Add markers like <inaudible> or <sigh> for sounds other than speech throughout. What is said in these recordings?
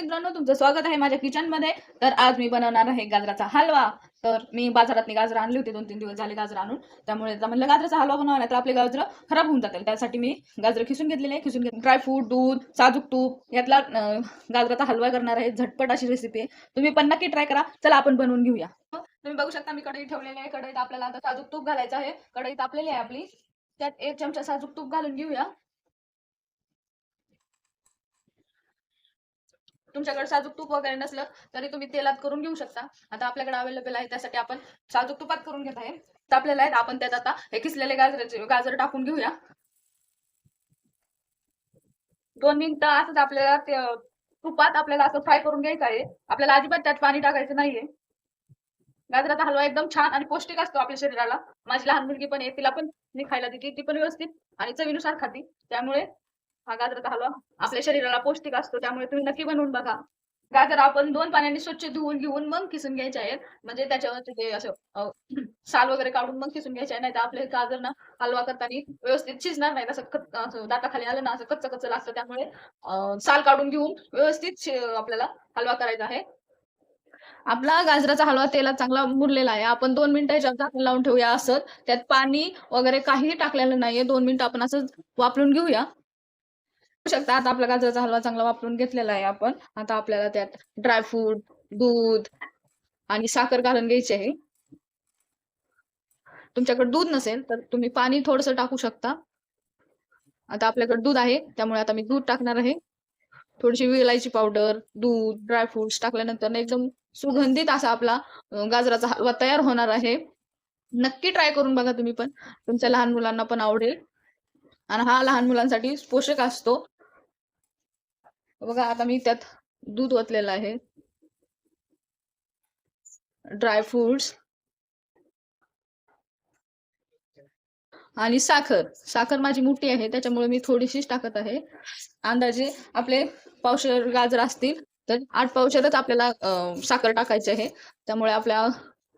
मित्रांनो तुमचं स्वागत आहे माझ्या किचनमध्ये. तर आज मी बनवणार आहे गाजराचा हलवा. तर मी बाजारात गाजर आणली होती दोन तीन दिवस झाले गाजर आणून. त्यामुळे म्हणलं गाजराचा हलवा बनवला तर आपले गाजर खराब होऊन जातील. त्यासाठी मी गाजर खिसून घेतलेले आहे. खिसून ड्रायफ्रूट दूध साजूक तूप यातला गाजराचा हलवा करणार आहे. झटपट अशी रेसिपी आहे. तुम्ही पण नक्की ट्राय करा. चला आपण बनवून घेऊया. तुम्ही बघू शकता मी कढई ठेवलेली आहे. कढईत आपल्याला आता साजूक तूप घालायचं आहे. कढई तापलेली आहे आपली. त्यात एक चमचा साजूक तूप घालून घेऊया. तुमच्याकडे साजूक तूप वगैरे नसलं तरी तुम्ही तेलात करून घेऊ शकता. आता आपल्याकडे अवेलेबल आहे त्यासाठी आपण साजूक तुपात करून घेत आहे. तापलेलं आहे आपण त्यात आता हे किसलेले गाजराचे गाजर टाकून घेऊया. दोन मिनिटं असंच आपल्याला ते तुपात आपल्याला असं फ्राय करून घ्यायचं आहे. आपल्याला अजिबात त्यात पाणी टाकायचं नाहीये. गाजराचा हलवा एकदम छान आणि पौष्टिक असतो आपल्या शरीराला. माझी लहान मुलगी पण आहे तिला पण मी खायला देते ती पण व्यवस्थित आणि चवीनुसार खाते. त्यामुळे हा गाजराचा हलवा आपल्या शरीराला पौष्टिक असतो त्यामुळे तुम्ही नक्की बनवून बघा. गाजर आपण दोन पाण्याने स्वच्छ धुवून घेऊन मग किसून घ्यायचे आहेत. म्हणजे त्याच्यावर ते असं <clears throat> साल वगैरे काढून मग किसून घ्यायचे आहे नाही तर आपले गाजर ना हलवा करताना व्यवस्थित शिजणार नाही असं असं दाताखाली आलं ना असं कच्च कच्च लागतं. त्यामुळे साल काढून घेऊन व्यवस्थित आपल्याला हलवा करायचा आहे. आपला गाजराचा हलवा तेलात चांगला मुरलेला आहे. आपण दोन मिनिटं याच्यावर झाकण लावून ठेवूया असं. त्यात पाणी वगैरे काहीही टाकलेलं नाहीये. दोन मिनिटं आपण असं वापरून घेऊया. शकता. आता आपला गाजराचा हलवा चांगला वापरून घेतलेला आहे आपण. आता आपल्याला त्यात ड्रायफ्रूट दूध आणि साखर घालून घ्यायची आहे. तुमच्याकडे दूध नसेल तर तुम्ही पाणी थोडस टाकू शकता. आता आपल्याकडे दूध आहे त्यामुळे आता मी दूध टाकणार आहे. थोडीशी विलायची पावडर दूध ड्रायफ्रुट्स टाकल्यानंतर एकदम सुगंधित असा आपला गाजराचा हलवा तयार होणार आहे. नक्की ट्राय करून बघा तुम्ही पण. तुमच्या लहान मुलांना पण आवडेल. आणि हा लहान मुलांसाठी पोषक असतो. बघा आता मी त्यात दूध ओतलेलं आहे. ड्रायफ्रुट्स आणि साखर. साखर माझी मोठी आहे त्याच्यामुळे मी थोडीशीच टाकत आहे. अंदाजे आपले पावशर गाजर असतील तर आठ पावशरच आपल्याला साखर टाकायची आहे. त्यामुळे आपल्या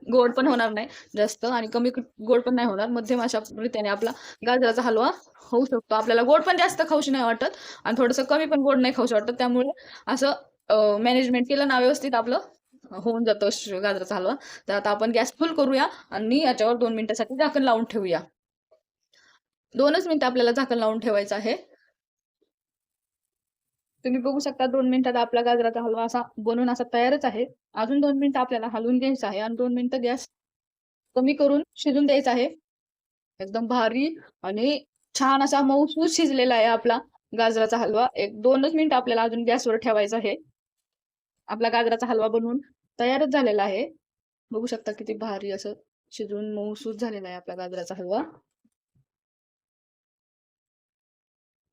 गोड पण होणार नाही जास्त आणि कमी गोड पण नाही होणार. मध्यम अशा रीतीने आपला गाजराचा हलवा होऊ शकतो. आपल्याला गोड पण जास्त खाऊशी नाही वाटत आणि थोडंसं कमी पण गोड नाही खाऊशी वाटत. त्यामुळे असं मॅनेजमेंट केलं ना व्यवस्थित आपलं होऊन जातं गाजराचा हलवा. तर आता आपण गॅस फुल करूया आणि याच्यावर दोन मिनिटासाठी झाकण लावून ठेवूया. दोनच मिनिटं आपल्याला झाकण लावून ठेवायचं आहे. तुम्ही बघू शकता दोन मिनिटात आपला गाजराचा हलवा असा बनवून असा तयारच आहे. अजून दोन मिनिटं आपल्याला हलवून घ्यायचं आहे आणि दोन मिनिटं गॅस कमी करून शिजून द्यायचा आहे. एकदम भारी आणि छान असा मऊसूत शिजलेला आहे आपला गाजराचा हलवा. एक दोनच मिनिटं आपल्याला अजून गॅसवर ठेवायचा आहे. आपला गाजराचा हलवा बनवून तयारच झालेला आहे. बघू शकता किती भारी असं शिजून मऊसूत झालेला आहे आपला गाजराचा हलवा.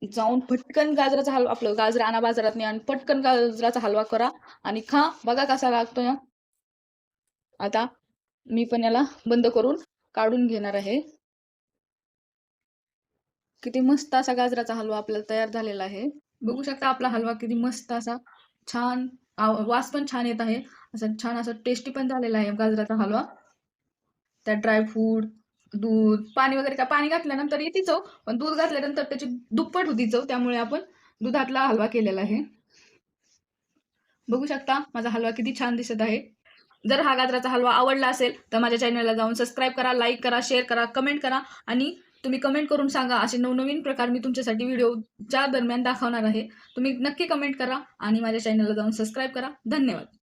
जाऊन पटकन गाजराचा हलवा आपलं गाजर आणा बाजारात नाही आणि पटकन गाजराचा हलवा करा आणि खा. बघा कसा लागतो या आता मी पण याला बंद करून काढून घेणार आहे. किती मस्त असा गाजराचा हलवा आपल्याला तयार झालेला आहे. बघू शकता आपला हलवा किती मस्त असा छान वास पण छान येत आहे. असं छान असं टेस्टी पण झालेला आहे गाजराचा हलवा. त्या ड्रायफ्रूट दूध पाणी वगैरे का पाणी घातल्यानंतर येते चव पण दूध घातल्यानंतर त्याची दुप्पट होती चव त्यामुळे आपण दुधातला हलवा केलेला आहे. बघू शकता माझा हलवा किती छान दिसत आहे. जर हा गाजराचा हलवा आवडला असेल तर माझ्या चॅनलला जाऊन सबस्क्राईब करा लाईक करा शेअर करा कमेंट करा आणि तुम्ही कमेंट करून सांगा असे नवनवीन प्रकार मी तुमच्यासाठी व्हिडिओच्या दरम्यान दाखवणार आहे. तुम्ही नक्की कमेंट करा आणि माझ्या चॅनलला जाऊन सबस्क्राईब करा. धन्यवाद.